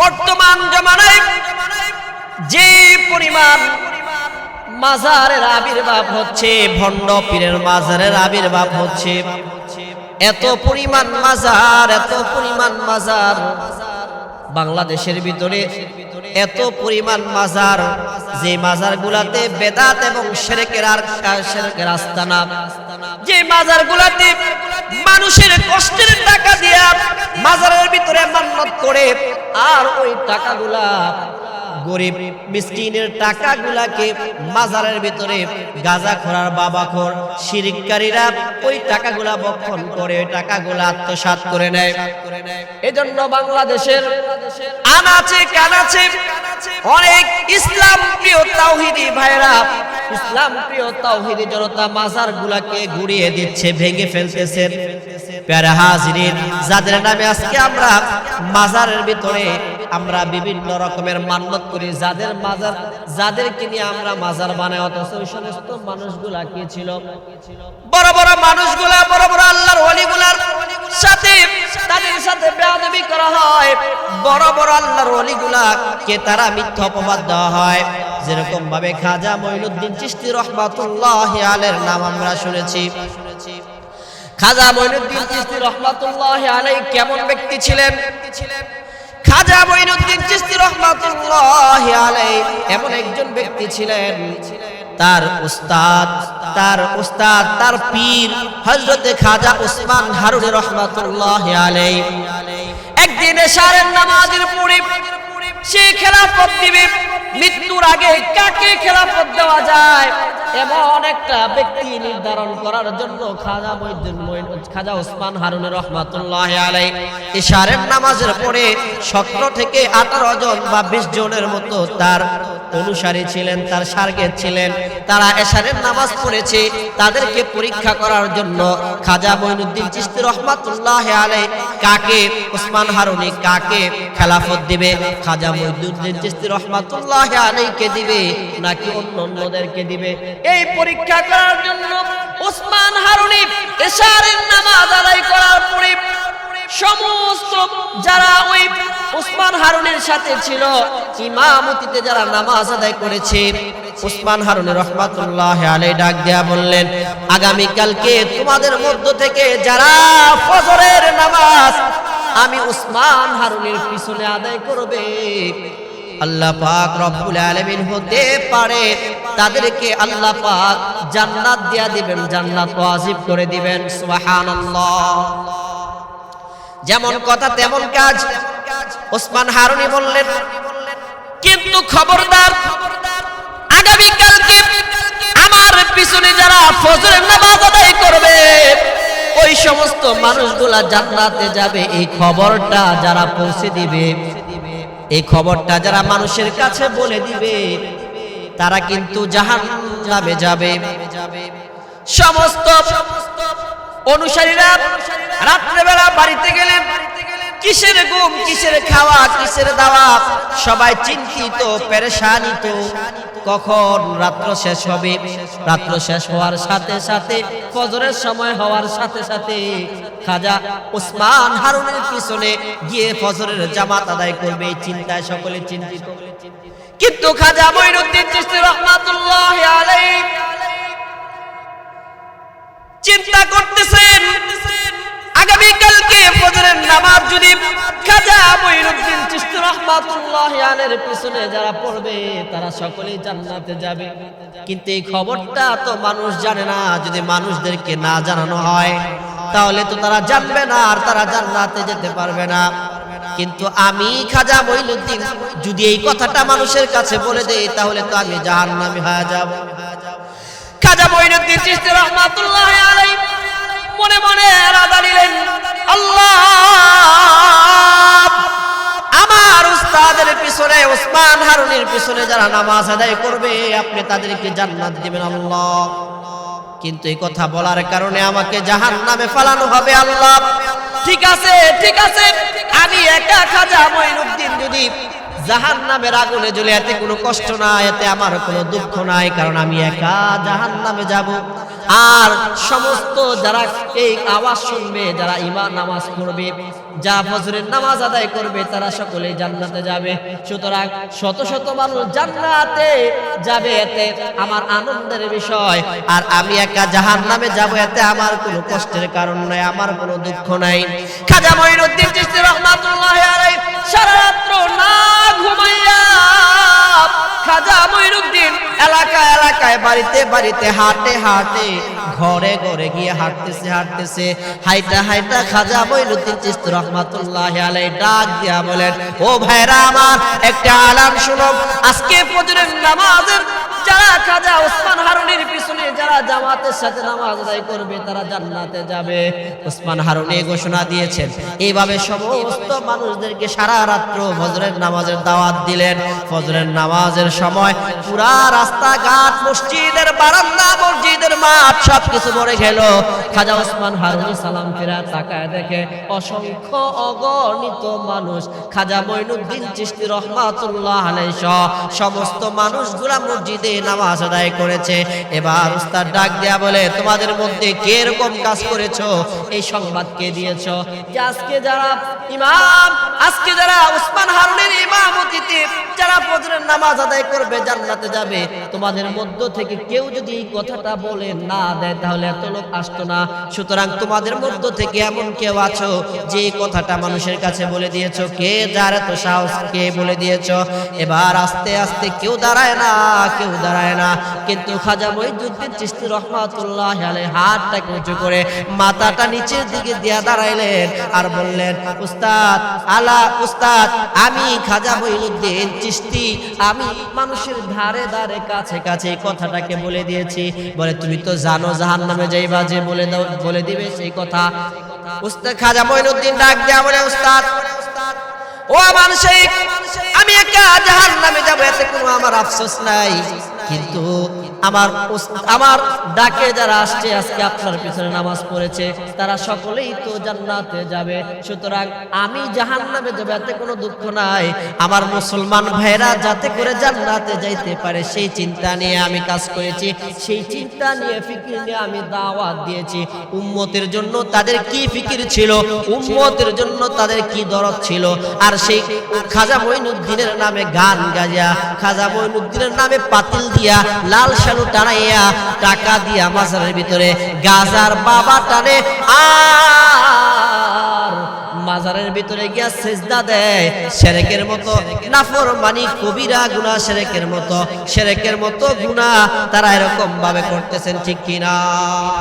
বর্তমান জমানায় যে পরিমাণ মাজারের আবির্ভাব হচ্ছে, ভণ্ড পীরের মাজারের আবির্ভাব হচ্ছে, এত পরিমাণ মাজার, এত পরিমাণ মাজার, বাংলাদেশের ভিতরে এত পরিমাণ মাজার, যে মাজার গুলাতে বেদাত এবং সেরেকের আর সেরেকের আস্তানা যে মাজার গুলাতে মানুষের কষ্টের টাকা দিয়া মাজারের করে আর ওই টাকাগুলা গরিব মিসকিনের টাকাগুলাকে মাজারের ভিতরে গাজা খোরার বাবা খোর, শিরিককারীরা ওই টাকাগুলা বক্ষণ করে, ওই টাকাগুলা আত্মসাৎ করে নেয়। এজন্য বাংলাদেশের আনাচে কানাচে অনেক ইসলাম প্রিয় তাওহিদি ভাইরা ইসলাম প্রিয় তাওহিদি জনতা মাজার গুলাকে ঘুরিয়ে দিচ্ছে, ভেঙে ফেলতেছেন প্যারা হাজিরিন, যাদের নামে আজকে আমরা মাজারের ভিতরে আমরা বিভিন্ন রকমের মান্যত করি। যাদের মাজার, যাদেরকে নিয়ে আমরা মাজার বানাই, অথচ ওই সমস্ত মানুষগুলা কি ছিল? বড় বড় মানুষগুলা, বড় বড় আল্লাহর ওলিগুলার সাথে, তাদের সাথে বেয়াদবি করা হয়। বড় বড় আল্লাহর ওলিগুলা কে তারা মিথ্যা অপবাদ দেওয়া হয়। যেরকম ভাবে খাজা মঈনুদ্দিন চিশতি রহমাতুল্লাহ আলের নাম আমরা শুনেছি। খাজা মঈনুদ্দিন চিশতি রহমাতুল্লাহ আলাই কেমন ব্যক্তি ছিলেন? খাজা মঈনুদ্দিন চিশতি রহমাতুল্লাহ আলাই এমন একজন ব্যক্তি ছিলেন, তার উস্তাদ তার উস্তাদ, তার পীর হযরতে খাজা উসমান হারুন রহমাতুল্লাহ আলাই একদিন এশারের নামাজের পড়ে সে খেলাফত দিবে মৃত্যুর আগে কাকে খেলাফত দেওয়া যায়? এমন একটা ব্যক্তি নির্ধারণ করার জন্য খাজা মঈনুদ্দিন মঈন- খাজা ওসমান হারুন রহমাতুল্লাহ আলাই ইশারের নামাজের পরে সতেরো থেকে আঠারো জন বা বিশ জনের মতো তার অনুসারী ছিলেন, তার সার্গেট ছিলেন। তারা এশারের নামাজ পড়েছে, তাদেরকে পরীক্ষা করার জন্য খাজা মঈনুদ্দিন চিশতি রহমাতুল্লাহ আলাই কাকে ওসমান হারুনি কাকে খেলাফত দিবে? খাজা মঈনুদ্দিন চিশতি রহমাতুল্লাহ আলাইকে দিবে নাকি অন্য অন্যদেরকে দিবে? এই পরীক্ষা করার জন্য ওসমান হারুনি এশারের নামাজ আদায় করার পরে সমস্ত যারা ওই উসমান হারুনের সাথে ছিল, ইমামতিতে যারা নামাজ আদায় করেছে উসমান হারুনের রহমাতুল্লাহ আলাই ডাক দেয়া বললেন আগামী কালকে তোমাদের মধ্য থেকে যারা ফজরের নামাজ আমি উসমান হারুনের পিছনে আদায় করবে। আল্লাহ পাক রব্বুল আলামিন হতে পারে, তাদেরকে আল্লাহ পাক জান্নাত দিয়া দিবেন, জান্নাত ওয়াজিব করে দিবেন, সুবহানাল্লাহ। যেমন কথা, তেমন কাজ। ওসমান হারুনি বললেন, কিন্তু খবরদার, আগামী কালকে আমার পিছনে যারা ফজরের নামাজ আদায় করবে, ওই সমস্ত মানুষগুলা জান্নাতে যাবে। এই খবরটা যারা পৌঁছে দিবে, এই খবরটা যারা মানুষের কাছে বলে দিবে, তারা কিন্তু জাহান নামে যাবে। সমস্ত অনুসারীরা কিসের ঘুম কিসের খাওয়া, কিসের দাওয়া? সবাই চিন্তিত পেরেশানিত কখন রাত্র শেষ হবে? রাত্র শেষ হওয়ার সাথে সাথে, ফজরের সময় হওয়ার সাথে সাথে খাজা ওসমান হারুনের পিছনে গিয়ে ফজরের জামাত আদায় করবে চিন্তায় সকলে চিন্তিত। কিন্তু খাজা মঈনুদ্দিন চিশতি রহমাতুল্লাহ আলাইহি চিন্তা করতেছেন ফজরের নামাজ যদি খাজা মঈনুদ্দিন চিশতি রাহমাতুল্লাহ আলাইহির পিছনে যারা পড়বে, তারা সকলেই জান্নাতে যাবে। কিন্তু এই খবরটা তো মানুষ জানে না। যদি মানুষদেরকে না জানানো হয়, তাহলে তো তারা জানবে না আর তারা জান্নাতে যেতে পারবে না। কিন্তু আমি খাজা মঈনুদ্দিন, যদি এই কথাটা মানুষের কাছে বলে দেই, তাহলে তো আমি জাহান্নামী হয়ে যাব। খাজা মঈনুদ্দিন চিশতি রহমাতুল্লাহ আলাইহি মনে মনে রাজা পিছনে যারা নামাজ আদায় করবে, আপনি তাদেরকে জান্নাত দিবেন আল্লাহ। কিন্তু এই কথা বলার কারণে আমাকে জাহান নামে ফালানো হবে আল্লাহ। ঠিক আছে ঠিক আছে। আমি একা খাজা মঈনুদ্দিন যদি জাহান নামের আগুনে জ্বলে, এতে কোনো কষ্ট নাই, এতে আমার কোনো দুঃখ নাই, কারণ আমি একা জাহান নামে যাব। আর সমস্ত যারা এই আওয়াজ শুনবে, যারা ইমান নামাজ পড়বে, যা ফজরের নামাজ আদায় করবে, তারা সকলেই জান্নাতে যাবে। সুতরাং শত শত মানুষ জান্নাতে যাবে, এতে আমার আনন্দের বিষয়। আর আমি একা জাহান নামে যাব, এতে আমার কোনো কষ্টের কারণ নাই, আমার কোনো দুঃখ নাই। খাজা মঈনুদ্দিন চিশতি রহমাতুল্লাহ আলাইহি সারা না ঘুমাইয়া খাজা মঈনুদ্দিন এলাকা এলাকায় বাড়িতে বাড়িতে হাঁটে হাঁটে ঘরে ঘরে গিয়ে হাঁটতেছে হাঁটতেছে। হাইটা হাইটা খাজা মঈনুদ্দিন চিস্ত রহমাতুল্লাহ আলাই ডাক দিয়া বলেন, ও ভাইরা আমার, একটা আলাম শুনো। আজকে ফজরের নামাজের যারা খাজা ওসমান হারুনির পিছনে যারা জামাতের সাথে নামাজ আদায় করবে, তারা জান্নাতে যাবে। ওসমান হারুনি ঘোষণা দিয়েছেন। এইভাবে সমস্ত মানুষদেরকে সারা রাত্র ফজরের নামাজের দাওয়াত দিলেন। ফজরের নামাজের সময় পুরা রাস্তাঘাট, মসজিদের বারান্দা, মসজিদের মাঠ সব কিছু ভরে গেল। খাজা ওসমান হারুনি সালাম ফেরা তাকায় দেখে অসংখ্য অগণিত মানুষ, খাজা মঈনুদ্দিন চিশতি রহমাতুল্লাহ আলাইহি সমস্ত মানুষগুলা মসজিদে নামাজ আদায় করেছে। এবার উস্তাদ ডাক দেয়া বলে, তোমাদের মধ্যে কে এরকম কাজ করেছ? এই সংবাদ কে দিয়েছ? যে আজকে যারা ইমাম, আজকে যারা উসমান হারুনের ইমামতিতে যারা ফজরের নামাজ আদায় করবে, জান্নাতে যাবে। তোমাদের মধ্য থেকে কেউ যদি এই কথাটা বলে না দেয়, তাহলে এত লোক আসতো না। সুতরাং তোমাদের মধ্য থেকে এমন কেউ আছো, যে কথাটা মানুষের কাছে বলে দিয়েছ। কে যার এত সাহস, কে বলে দিয়েছ? এবার আস্তে আস্তে কেউ দাঁড়ায় না, কেউ দাঁড়ায় না। কিন্তু খাজা মহিদুদ্দিন চিস্তি রহমাতুল্লাহ আলাই হাতটাকে উঁচু করে মাথাটা নিচের দিকে দিয়া দাঁড়াইলেন আর বললেন, উস্তাদ, আলা, উস্তাদ, আমি খাজা মহিনুদ্দিন চিস্তি আমি মানুষের ধারে ধারে কাছে কাছে কথাটাকে বলে দিয়েছি। বলে, তুমি তো জানো জাহান নামে যাইবা যে বলে দাও, বলে দিবে সেই কথা। উস্তাদ, খাজা মহিনুদ্দিন ডাক দেয়া বলে, উস্তাদ ও শেখ আমি একা জাহান নামে যাব এতে কোনো আমার আফসোস নাই। কিন্তু আমার আমার ডাকে যারা আসছে, আজকে আপনার পিছনে নামাজ পড়েছে, তারা সকলেই তো জান্নাতে যাবে। সুতরাং আমি জাহান নামে যাবে, এতে কোনো দুঃখ নাই। আমার মুসলমান ভাইরা যাতে করে জান্নাতে যাইতে পারে, সেই চিন্তা নিয়ে আমি কাজ করেছি। সেই চিন্তা নিয়ে, ফিকির নিয়ে আমি দাওয়াত দিয়েছি। উম্মতের জন্য তাদের কি ফিকির ছিল? উম্মতের জন্য তাদের কি দরদ ছিল? আর সেই খাজা মঈনুদ্দিনের নামে গান গাজা খাজা মঈনুদ্দিনের নামে পাতিল দিয়া, লাল শালু টানাইয়া টাকা দিয়া মাজারের ভিতরে গাজার বাবা টানে, আর মাজারের ভিতরে গিয়া সেজদা দেয়। সেরেকের মতো নাফর মানি কবিরা গুনা সেরেকের মতো সেরেকের মতো গুনা তারা এরকম ভাবে করতেছেন, ঠিক কিনা?